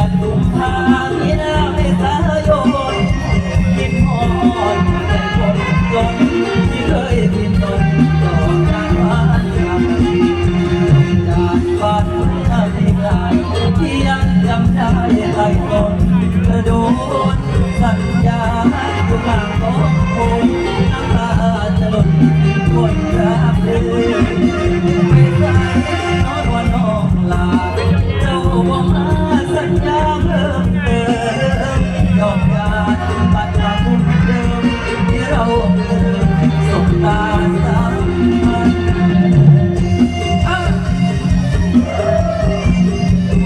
อนกุมภาพิลาเมายนกินหอนแต่คนจนที่เคยกินตนต่อการานกลับจากบ้านทำให้กลาที่ยังจำได้ไกลตนกระโดด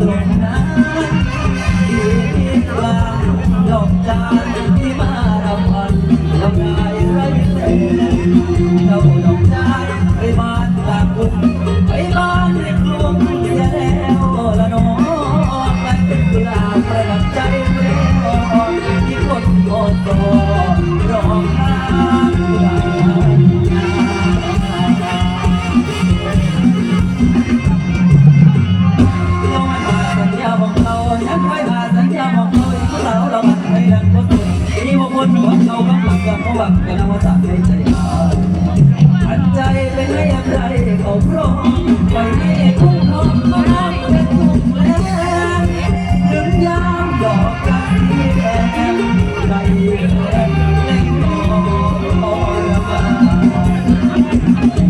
ตรงนั้นดีกว่าดอกจานที่มาดับพันทำลายไรเต็เจ้าดอกจานไปบ้านตาคุณ ว่าเพาะว่ากันว่าสักใจใจใจไปให้อะไรก็พร้อมไปให้คุ้มพร้อมก็ร้เป็นทุ่มแรงถึงยามดอกกันแดงใจแรงในหมอกอ่อน